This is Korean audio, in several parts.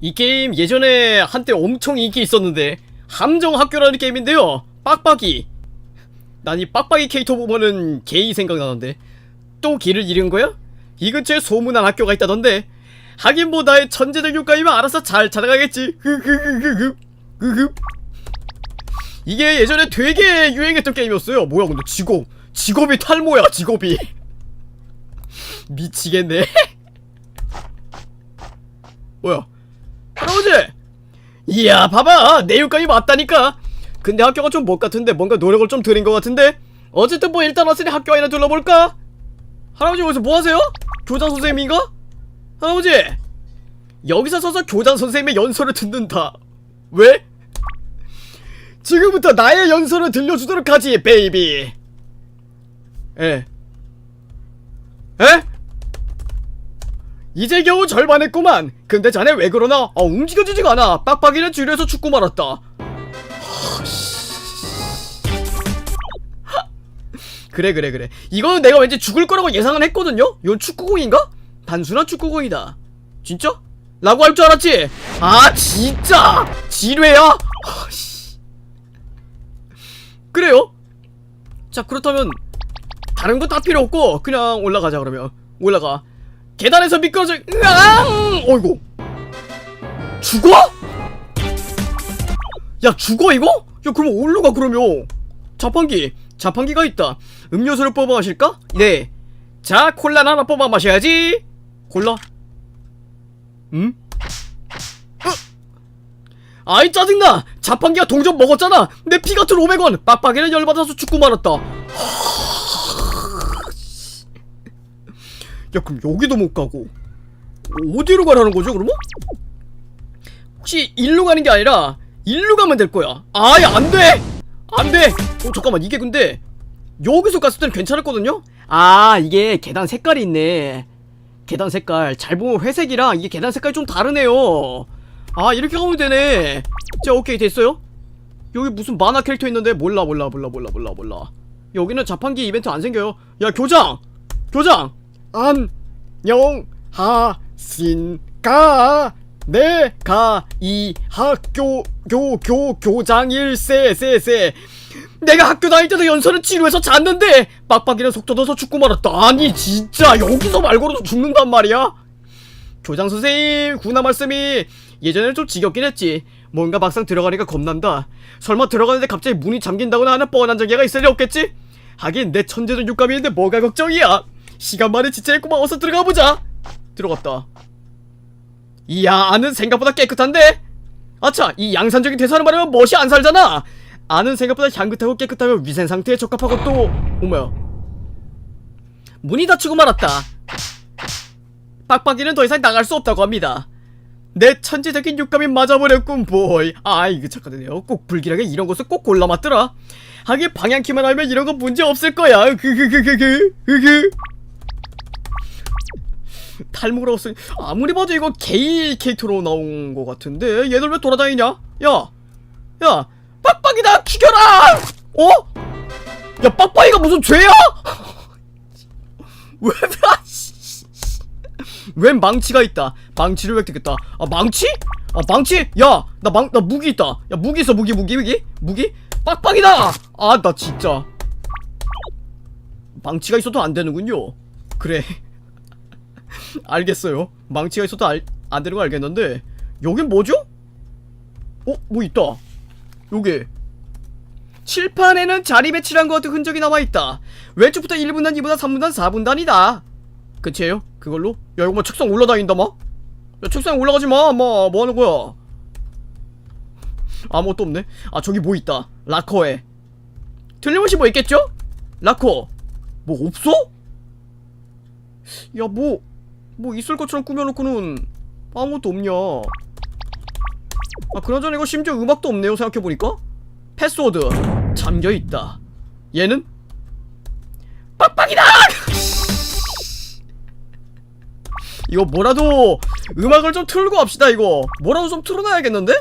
이 게임 예전에 한때 엄청 인기 있었는데 함정 학교라는 게임인데요. 빡빡이. 난 이 빡빡이 캐릭터 보면은 게이 생각나는데 또 길을 잃은 거야? 이 근처에 소문난 학교가 있다던데 하긴 뭐 나의 천재적 효과이면 알아서 잘. 흐흐. 이게 예전에 되게 유행했던 게임이었어요. 뭐야 근데 직업 직업이 탈모야 직업이. 미치겠네. 뭐야? 할아버지! 이야, 봐봐! 내 육감이 맞다니까! 근데 학교가 좀 못 같은데 뭔가 노력을 좀 들인 것 같은데? 어쨌든 뭐 일단 왔으니 학교 안이나 둘러볼까? 할아버지 여기서 뭐 하세요? 교장 선생님인가? 할아버지! 여기서 서서 교장 선생님의 연설을 듣는다. 왜? 지금부터 나의 연설을 들려주도록 하지, 베이비! 에. 에? 이제 겨우 절반 했구만. 근데 자네 왜 그러나? 아, 움직여지지가 않아. 빡빡이는 줄여서 죽고 말았다. 그래 그래 그래. 이거는 내가 왠지 죽을 거라고 예상은 했거든요. 이건 축구공인가? 단순한 축구공이다. 진짜? 라고 할 줄 알았지? 아 진짜? 지뢰야? 그래요? 자 그렇다면 다른 거다 필요 없고 그냥 올라가자 그러면 올라가 계단에서 미끄러져. 으앙 어이구. 죽어? 야 죽어 이거? 야 그럼 올라가 그러면? 자판기. 자판기가 있다. 음료수를 뽑아 마실까? 네 자 콜라 하나 뽑아 마셔야지. 콜라? 음? 어? 아이 짜증나! 자판기가 동전 먹었잖아! 내 피 같은 500원! 빡빡이는 열받아서 죽고 말았다 야 그럼 여기도 못 가고 어디로 가라는 거죠 그러면? 혹시 일로 가는 게 아니라 일로 가면 될 거야. 아예 안돼! 안돼! 어 잠깐만 이게 근데 여기서 갔을 땐 괜찮았거든요? 아 이게 계단 색깔이 있네. 계단 색깔. 잘 보면 회색이랑 이게 계단 색깔이 좀 다르네요. 아 이렇게 가면 되네. 자 오케이 됐어요? 여기 무슨 만화 캐릭터 있는데? 몰라 몰라 몰라 몰라 몰라 몰라. 여기는 자판기 이벤트 안 생겨요. 야 교장! 교장 안녕하신가 내가 이 학교 교 교 교장일세 세세. 내가 학교 다닐 때도 연설은 지루해서 잤는데 빡빡이는 속 터져서 죽고 말았다. 아니 진짜 여기서 말고도 죽는단 말이야? 교장 선생님 구나 말씀이 예전에는 좀 지겹긴 했지. 뭔가 막상 들어가니까 겁난다. 설마 들어가는데 갑자기 문이 잠긴다거나 하는 뻔한 전개가 있을 리 없겠지? 하긴 내 천재적 육감이 있는데 뭐가 걱정이야 시간 만에 지체했구만 어서 들어가보자. 들어갔다. 이야 안은 생각보다 깨끗한데? 아차 이 양산적인 대사를 말하면 멋이 안 살잖아. 안은 생각보다 향긋하고 깨끗하며 위생 상태에 적합하고 또 어머야. 문이 닫히고 말았다. 빡빡이는 더 이상 나갈 수 없다고 합니다. 내 천재적인 육감이 맞아버렸군 보이. 아 이거 잠깐만요. 꼭 불길하게 이런 것을 꼭 골라 맞더라. 하긴 방향키만 알면 이런 거 문제 없을 거야. 그그그그그그 탈모라고 쓰 아무리 봐도 이거 게이 캐릭터로 나온 것 같은데 얘들 왜 돌아다니냐 야 야, 빡빡이다 죽여라 어? 야 빡빡이가 무슨 죄야? 왜 아, 망치가 있다. 망치를 획득했다. 아 망치? 아 망치? 야, 나 망, 나 무기 있다. 야 무기 있어, 무기, 무기, 무기, 무기? 빡빡이다. 아, 나 진짜. 망치가 있어도 안 되는군요. 그래. 알겠어요. 망치가 있어도 알, 안 되는 거 알겠는데 여긴 뭐죠? 어, 뭐 있다. 요게. 칠판에는 자리 배치한 것 같은 흔적이 남아있다. 왼쪽부터 1분단, 2분단, 3분단, 4분단이다. 그치예요? 그걸로? 야 이거 뭐 책상 올라다닌다 마? 야 책상 올라가지 마, 마. 뭐 하는 거야? 아무것도 없네. 아 저기 뭐 있다. 라커에. 틀림없이 뭐 있겠죠? 라커. 뭐 없어? 야 뭐, 뭐 있을 것처럼 꾸며놓고는 아무것도 없냐. 아 그나저나 이거 심지어 음악도 없네요 생각해보니까. 패스워드 잠겨있다. 얘는? 빡빡이다! 이거 뭐라도 음악을 좀 틀고 합시다 이거 뭐라도 좀 틀어놔야겠는데?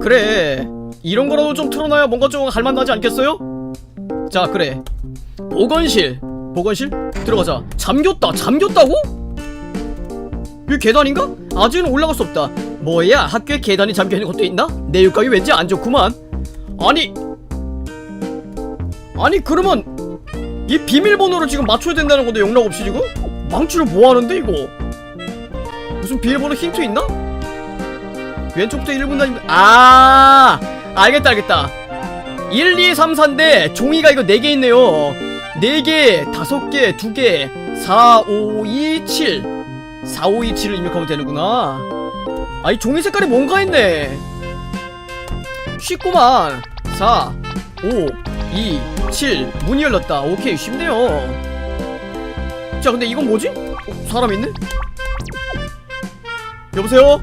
그래 이런 거라도 좀 틀어놔야 뭔가 좀 할만하지 않겠어요? 자 그래 보건실 보건실? 들어가자 잠겼다 잠겼다고? 여기 계단인가? 아직은 올라갈 수 없다 뭐야 학교에 계단이 잠겨있는 것도 있나? 내 육감이 왠지 안 좋구만 아니 아니 그러면 이 비밀번호를 지금 맞춰야 된다는 건데 영락 없이 지금? 망치를 뭐 하는데 이거 무슨 비밀번호 힌트 있나? 왼쪽부터 1분 다니면 아 알겠다 알겠다 1, 2, 3, 4인데 종이가 이거 4개 있네요. 4개, 5개, 2개. 4, 5, 2, 7 4, 5, 2, 7을 입력하면 되는구나. 아 이 종이 색깔이 뭔가 했네. 쉽구만. 4, 5, 2, 7 문이 열렸다. 오케이 쉽네요. 자 근데 이건 뭐지? 어, 사람 있네? 여보세요?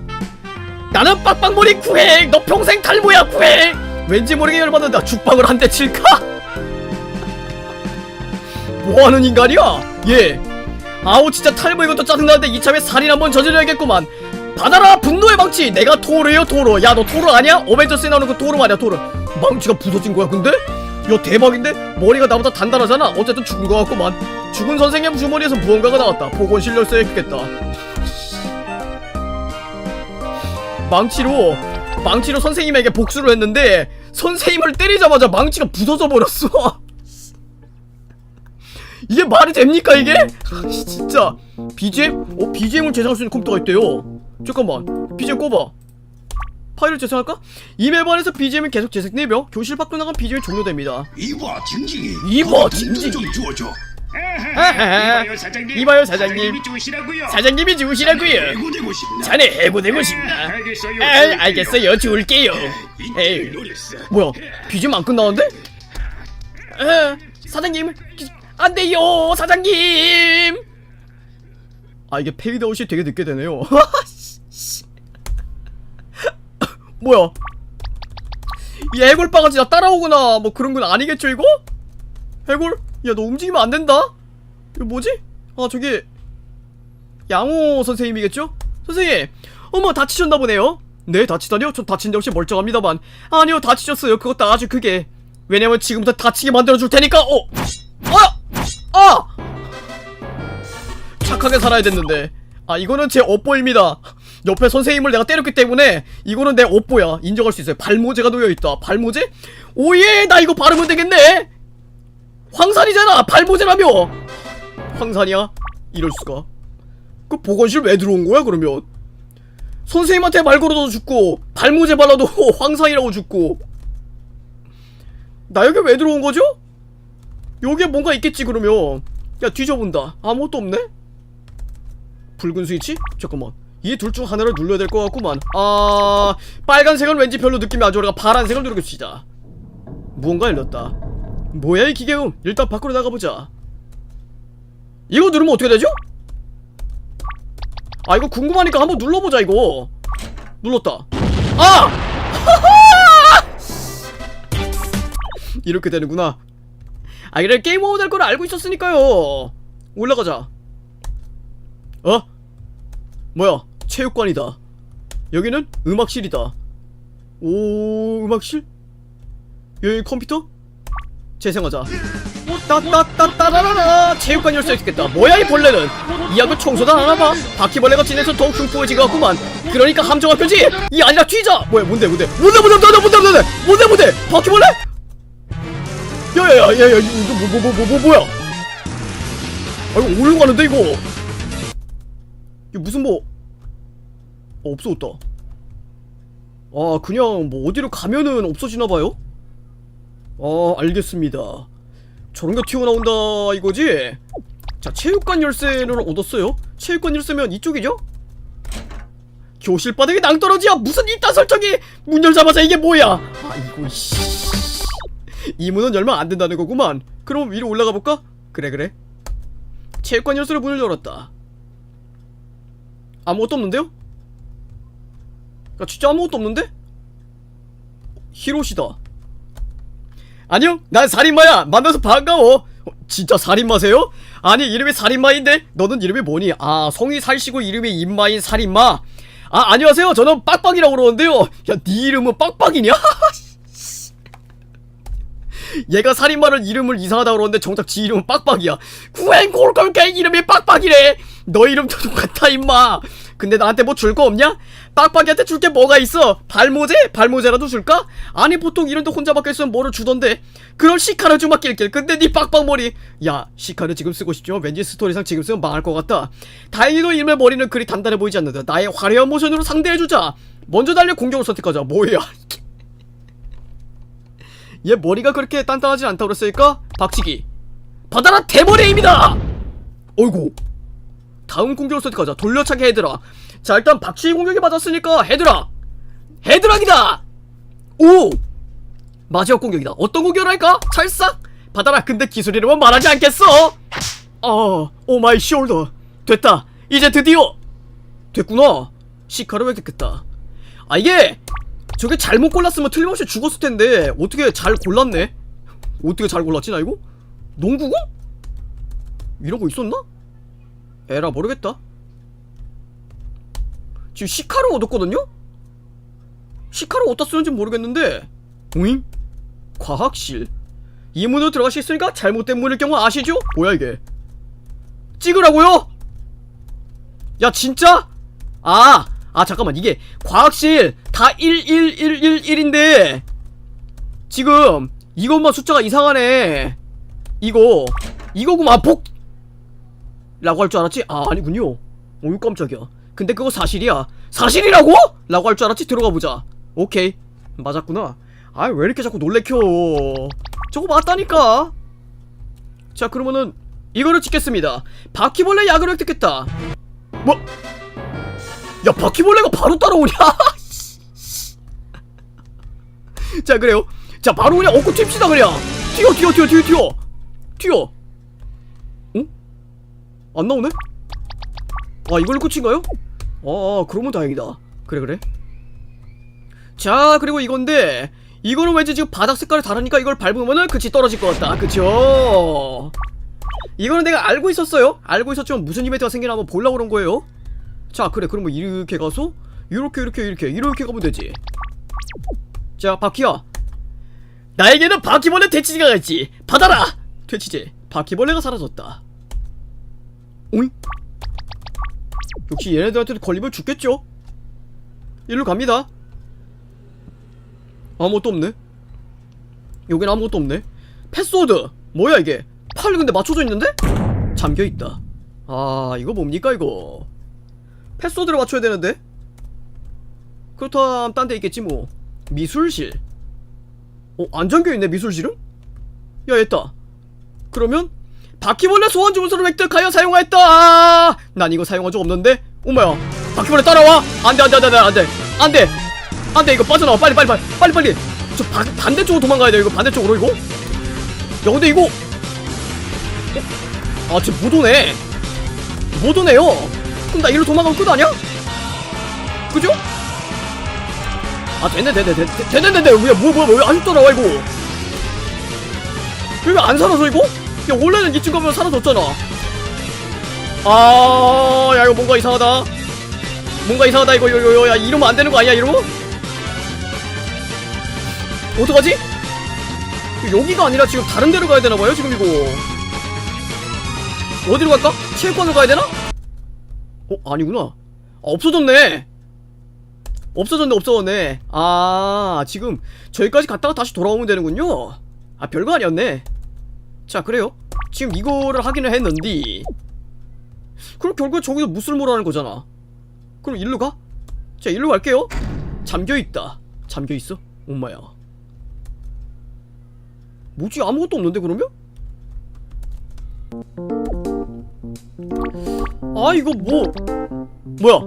나는 빡빡머리 구행 너 평생 탈모야 구행 왠지 모르게 열받는다. 죽방을 한 대 칠까? 뭐하는 인간이야? 얘 아우 진짜 탈모 이것도 짜증나는데 이참에 살인 한번 저질러야겠구만. 받아라 분노의 망치. 내가 토르요 토르. 야 너 토르 아니야? 어벤져스에 나오는 그 토르 말이야 토르. 망치가 부서진 거야 근데? 야 대박인데? 머리가 나보다 단단하잖아. 어쨌든 죽은 거 같구만. 죽은 선생님 주머니에서 무언가가 나왔다. 보건실 열쇠였겠다. 망치로 망치로 선생님에게 복수를 했는데 선생님을 때리자마자 망치가 부서져 버렸어. 이게 말이 됩니까 이게? 아, 진짜. BGM? 어 BGM을 재생할 수 있는 컴퓨터가 있대요. 잠깐만. BGM 꼽아 파일을 재생할까? 이메일반에서 BGM이 계속 재생되며 교실 밖으로 나간 BGM이 종료됩니다. 이봐 징징이. 이봐, 징징이. 좀 주워줘 이봐요 사장님. 이봐요, 사장님. 사장님이 주시라고요. 사장님이 주시라고요. 해고되고 싶나? 자네 해고되고 싶나? 알겠어요. 아, 알겠어요. 줄게요. 에이 인기를 노렸어. 뭐야 BGM 안 끝나는데? 에 사장님 기- 안 돼요 사장님. 아 이게 페이드아웃이 되게 늦게 되네요. 뭐야? 이 해골 바가지 나 따라오거나. 뭐 그런 건 아니겠죠 이거? 해골? 야 너 움직이면 안 된다? 이거 뭐지? 아 저기 양호 선생님이겠죠? 선생님 어머 다치셨나 보네요 네 다치다니요? 전 다친 데 없이 멀쩡합니다만 아니요 다치셨어요 그것도 아주 크게 왜냐면 지금부터 다치게 만들어줄 테니까 어! 아! 아! 착하게 살아야 됐는데 아 이거는 제 업보입니다 옆에 선생님을 내가 때렸기 때문에 이거는 내 업보야 인정할 수 있어요 발모제가 놓여있다 발모제? 오예 나 이거 바르면 되겠네 황산이잖아 발모제라며. 황산이야? 이럴 수가. 그 보건실 왜 들어온 거야 그러면? 선생님한테 말 걸어도 죽고 발모제 발라도 황상이라고 죽고. 나 여기 왜 들어온 거죠? 여기에 뭔가 있겠지 그러면. 야 뒤져본다. 아무것도 없네? 붉은 스위치? 잠깐만. 이 둘 중 하나를 눌러야 될 것 같구만. 아 빨간색은 왠지 별로 느낌이 안 좋으니까 파란색을 누르겠습니다. 무언가 열렸다 뭐야 이 기계음 일단 밖으로 나가보자 이거 누르면 어떻게 되죠? 아 이거 궁금하니까 한번 눌러보자 이거 눌렀다 아! 이렇게 되는구나 아 이래 게임 오버 될걸 알고 있었으니까요 올라가자 어? 뭐야 체육관이다 여기는 음악실이다 오 음악실? 여기 컴퓨터? 재생하자. 따따따따라라라. 체육관 열쇠 있겠다. 뭐야 이 벌레는? 이 학교 청소도 안 하나봐? 바퀴벌레가 진해서 더욱 흉포해진 것 같구만. 그러니까 함정학교지! 이 아니라 튀자! 뭐야 뭔데 뭔데? 뭔데 뭔데 뭔데 뭔데 뭔데? 뭔데 뭔데? 바퀴벌레? 야야야야야 이거 뭐뭐 뭐 뭐 뭐 뭐야? 아 이거 올라가는데 이거? 이거 무슨 뭐 어, 없어졌다. 아 그냥 뭐 어디로 가면은 없어지나봐요 아 알겠습니다 저런 게 튀어나온다 이거지? 자 체육관 열쇠를 얻었어요 체육관 열쇠면 이쪽이죠? 교실 바닥에 낭떠러지야 무슨 이딴 설정이 문 열자마자 이게 뭐야 아 이거 씨. 이 문은 열면 안 된다는 거구만 그럼 위로 올라가 볼까? 그래 그래 체육관 열쇠로 문을 열었다 아무것도 없는데요? 야 진짜 아무것도 없는데? 히로시다 안녕 난 살인마야 만나서 반가워 어, 진짜 살인마세요? 아니 이름이 살인마인데 너는 이름이 뭐니? 아 성이 살시고 이름이 인마인 살인마 아 안녕하세요 저는 빡빡이라고 그러는데요 야네 이름은 빡빡이냐? 얘가 살인마를 이름을 이상하다고 그러는데 정작 지 이름은 빡빡이야. 구행골골갱 이름이 빡빡이래. 너 이름도 똑같아 임마. 근데 나한테 뭐 줄 거 없냐? 빡빡이한테 줄 게 뭐가 있어? 발모제? 발모제라도 줄까? 아니 보통 이런데 혼자 밖에 있으면 뭐를 주던데? 그럼 시카를 주마 낄낄 근데 네 빡빡머리. 야 시카를 지금 쓰고 싶지만 왠지 스토리상 지금 쓰면 망할 것 같다. 다행히도 이름의 머리는 그리 단단해 보이지 않는다. 나의 화려한 모션으로 상대해주자. 먼저 달려 공격을 선택하자. 뭐야 얘 머리가 그렇게 단단하지 않다고 그랬으니까? 박치기. 받아라 대머리의 힘이다! 어이구. 다음 공격을 선택하자. 돌려차기 헤드라. 자 일단 박치기 공격이 맞았으니까 헤드라. 헤드락이다! 오! 마지막 공격이다. 어떤 공격을 할까? 찰싹? 받아라 근데 기술 이름은 말하지 않겠어? 어 오마이 숄더. 됐다. 이제 드디어. 됐구나. 시카를 획득했다. 아 이게 저게 잘못 골랐으면 틀림없이 죽었을 텐데 어떻게 잘 골랐네 어떻게 잘 골랐지 나 이거? 농구공? 이런 거 있었나? 에라 모르겠다 지금 시카를 얻었거든요? 시카를 어디다 쓰는지 모르겠는데 오잉? 과학실 이 문으로 들어갈 수 있으니까 잘못된 문일 경우 아시죠? 뭐야 이게 찍으라고요? 야 진짜? 아, 아 잠깐만. 이게 과학실 다 11111인데 지금 이것만 숫자가 이상하네. 이거 이거구만. 복 라고 할 줄 알았지? 아 아니군요. 어이 깜짝이야. 근데 그거 사실이야. 사실이라고? 라고 할 줄 알았지? 들어가 보자. 오케이. 맞았구나. 아 왜 이렇게 자꾸 놀래켜? 저거 맞다니까. 자 그러면은 이거를 찍겠습니다. 바퀴벌레 약을 획득했다. 뭐? 야 바퀴벌레가 바로 따라오냐? 자 그래요. 자 바로 그냥 얻고 튑시다 그냥. 튀어 튀어 튀어 튀어 튀어. 튀어. 응? 안 나오네? 아 이걸로 끝인가요? 아 그러면 다행이다. 그래 그래. 자 그리고 이건데 이거는 왠지 지금 바닥 색깔이 다르니까 이걸 밟으면은 그치 떨어질 것 같다. 그쵸? 이거는 내가 알고 있었어요? 알고 있었지만 무슨 이벤트가 생기나 한번 보려고 그런 거예요 자 그래. 그러면 이렇게 가서 이렇게 이렇게 이렇게 이렇게 가면 되지. 자 바퀴야. 나에게는 바퀴벌레 퇴치제가 있지. 받아라! 퇴치제 바퀴벌레가 사라졌다. 오잉? 역시 얘네들한테도 걸리면 죽겠죠? 일로 갑니다. 아무것도 없네. 여긴 아무것도 없네. 패스워드! 뭐야 이게? 팔 근데 맞춰져 있는데? 잠겨있다. 아 이거 뭡니까 이거 패스워드를 맞춰야 되는데? 그렇다면 딴 데 있겠지 뭐. 미술실. 어? 안 잠겨있네 미술실은? 야 됐다 그러면 바퀴벌레 소환 주문서를 획득하여 사용하였다! 난 이거 사용한 적 없는데? 오마야. 바퀴벌레 따라와? 안돼 안돼 안돼 안돼 안돼. 안돼. 이거 빠져나와. 빨리 빨리 빨리 빨리 빨리. 저 바, 반대쪽으로 도망가야 돼 이거 반대쪽으로 이거. 야 근데 이거. 어? 아 지금 못 오네. 못 오네요 그럼 나 이리로 도망가면 끝 아니야? 그죠? 아 됐네 됐네 됐네 됐네 됐네 왜 뭐야 뭐야 왜 아직도 나와 이거 왜안 살아서 이거? 야 원래는 이쯤 가면 사라졌잖아 아야 이거 뭔가 이상하다 뭔가 이상하다 이거 이거 이거 야 이러면 안 되는 거 아니야 이러면? 어떡하지? 여기가 아니라 지금 다른 데로 가야 되나 봐요 지금 이거 어디로 갈까? 체육관으로 가야 되나? 어 아니구나. 아, 없어졌네. 없어졌네 없어졌네. 아 지금 저기까지 갔다가 다시 돌아오면 되는군요. 아 별거 아니었네. 자 그래요. 지금 이거를 하기는 했는데. 그럼 결국 저기서 무술모라는 거잖아. 그럼 일로 가? 자 일로 갈게요. 잠겨있다. 잠겨있어? 엄마야. 뭐지? 아무것도 없는데 그러면? 아 이거 뭐? 뭐야?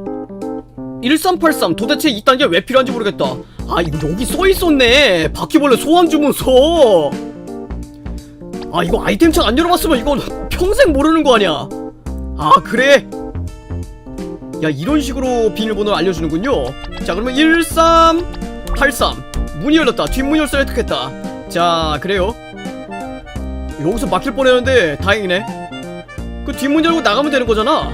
1383 도대체 이딴 게 왜 필요한지 모르겠다. 아 이거 여기 써있었네. 바퀴벌레 소환 주문서. 아 이거 아이템 창 안 열어봤으면 이건 평생 모르는 거 아니야. 아 그래? 야 이런 식으로 비밀번호를 알려주는군요. 자 그러면 1383 문이 열렸다. 뒷문 열쇠를 획득했다. 자 그래요. 여기서 막힐 뻔했는데 다행이네 그 뒷문 열고 나가면 되는 거잖아.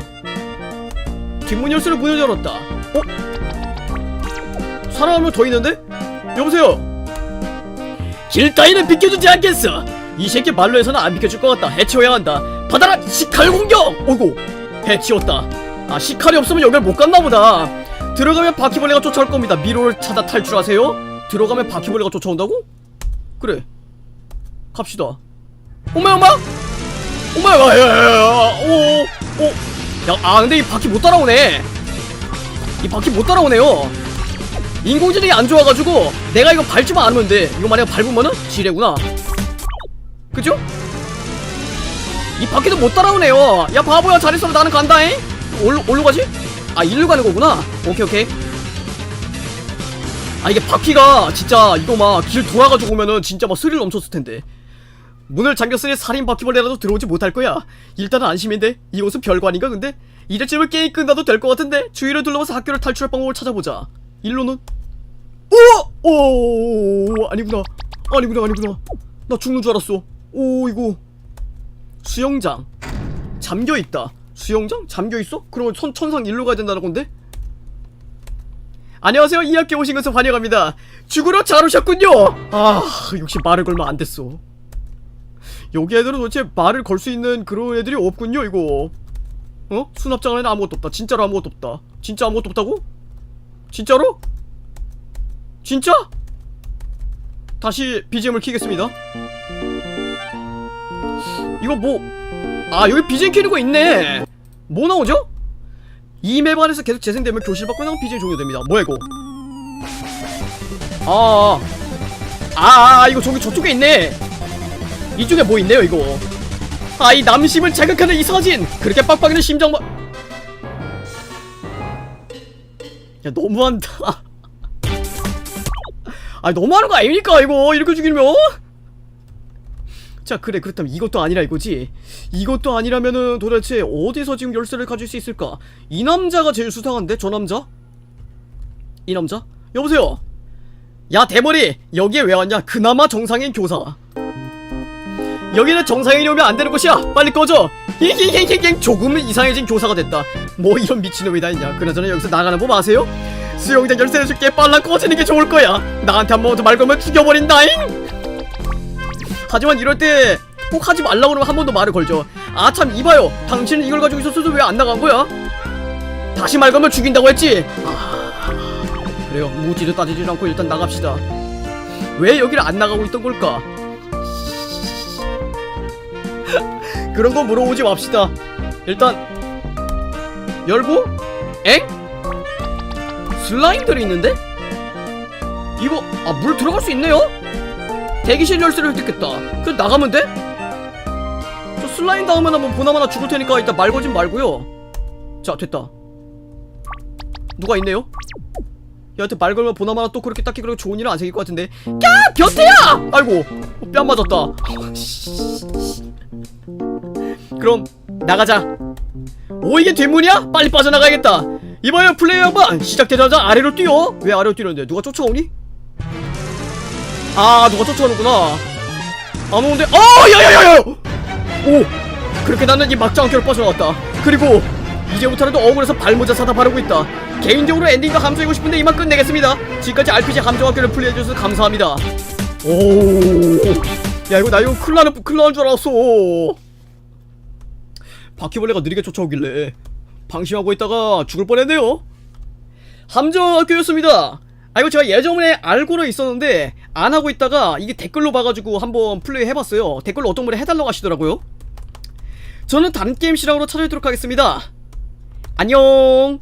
뒷문 열쇠를 문을 열었다. 어? 사람 한명더 있는데? 여보세요? 길 따위는 비켜주지 않겠어. 이 새끼 말로 해서는 안 비켜줄 것 같다. 해치워야 한다. 받아라 시칼 공격! 오고 해치웠다. 아 시칼이 없으면 여길 못 갔나 보다. 들어가면 바퀴벌레가 쫓아올 겁니다. 미로를 찾아 탈출하세요. 들어가면 바퀴벌레가 쫓아온다고? 그래 갑시다. 엄마 엄마 야야야 야 오 오야 근데 이 바퀴 못 따라오네. 이 바퀴 못 따라오네요. 인공지능이 안 좋아가지고 내가 이거 밟지만 않으면 돼. 이거 만약 밟으면은 지뢰구나. 그죠? 이 바퀴도 못 따라오네요. 야 바보야 잘 있으면 나는 간다잉? 올로, 올로 가지? 아 일로 가는 거구나. 오케이 오케이. 아 이게 바퀴가 진짜 이거 막 길 돌아가지고 오면은 진짜 막 스릴 넘쳤을 텐데 문을 잠겼으니 살인 바퀴벌레라도 들어오지 못할 거야. 일단은 안심인데 이곳은 아닌가 근데? 이제쯤은 게임 끝나도 될 것 같은데 주위를 둘러봐서 학교를 탈출할 방법을 찾아보자. 일로는? 오! 오! 아니구나. 아니구나 아니구나. 나 죽는 줄 알았어. 오 이거. 수영장. 잠겨있다. 수영장? 잠겨있어? 그러면 천, 천상 일로 가야 된다는 건데? 안녕하세요. 이 학교 오신 것을 환영합니다. 죽으러 잘 오셨군요. 아 역시 말을 걸면 안 됐어 여기 애들은 도대체 말을 걸 수 있는 그런 애들이 없군요 이거 어? 수납장 안에는 아무것도 없다 진짜로 아무것도 없다 진짜 아무것도 없다고? 진짜로? 진짜? 다시 BGM을 키겠습니다 이거 뭐 아 여기 BGM 켜는 거 있네 뭐 나오죠? 이 맵 안에서 계속 재생되면 교실 밖으로 나온 BGM 종료됩니다 뭐야 이거 아, 아, 아 이거 저기 저쪽에 있네 이쪽에 뭐 있네요 이거. 아 이 남심을 자극하는 이 사진! 그렇게 빡빡이는 심장만 야 너무한다. 아 너무하는 거 아닙니까 이거? 이렇게 죽이면? 자 그래 그렇다면 이것도 아니라 이거지. 이것도 아니라면은 도대체 어디서 지금 열쇠를 가질 수 있을까? 이 남자가 제일 수상한데 저 남자? 이 남자? 여보세요? 야 대머리! 여기에 왜 왔냐? 그나마 정상인 교사 여기는 정상인이 오면 안 되는 곳이야. 빨리 꺼져. 힝힝힝힝 조금은 이상해진 교사가 됐다. 뭐 이런 미친놈이 다 있냐. 그나저나 여기서 나가는 법 아세요? 수영장 열쇠를 줄게. 빨라 꺼지는 게 좋을 거야. 나한테 한 번 더 말 걸면 죽여버린다잉. 하지만 이럴 때 꼭 하지 말라고 그러면 한 번 더 말을 걸죠. 아 참 이봐요. 당신은 이걸 가지고 있었어도 왜 안 나간 거야? 다시 말 걸면 죽인다고 했지? 아... 그래요. 묻지도 따지지도 않고 일단 나갑시다. 왜 여기를 안 나가고 있던 걸까? 그런 거 물어보지 맙시다 일단 열고 엥? 슬라임들이 있는데? 이거 아 물 들어갈 수 있네요? 대기실 열쇠를 획득했다 그럼 나가면 돼? 저 슬라임 닿으면 한번 보나마나 죽을 테니까 일단 말 거진 말고요 자 됐다 누가 있네요? 얘한테 말 걸면 보나마나 또 그렇게 딱히 그렇게 좋은 일은 안 생길 것 같은데 야 변태야! 아이고 어, 뺨 맞았다 그럼 나가자. 오 이게 뒷문이야? 빨리 빠져나가야겠다. 이봐요 플레이어 양반 시작되자마자 아래로 뛰어. 왜 아래로 뛰는데? 누가 쫓아오니? 아 누가 쫓아오는구나. 안 오는데 어 야야야야! 오 그렇게 나는 이 막장 학교를 빠져나왔다. 그리고 이제부터라도 억울해서 발모자 사다 바르고 있다. 개인적으로 엔딩도 감수하고 싶은데 이만 끝내겠습니다. 지금까지 RPG 함정학교를 플레이해주셔서 감사합니다. 오 야 이거 나 이거 큰일 나는 큰일 나는 줄 알았어. 바퀴벌레가 느리게 쫓아오길래 방심하고 있다가 죽을 뻔했네요. 함정학교였습니다. 아 이거 제가 예전에 알고는 있었는데 안 하고 있다가 이게 댓글로 봐가지고 한번 플레이 해봤어요. 댓글로 어떤 분이 해달라고 하시더라고요. 저는 다른 게임 실황으로 찾아뵙도록 하겠습니다. 안녕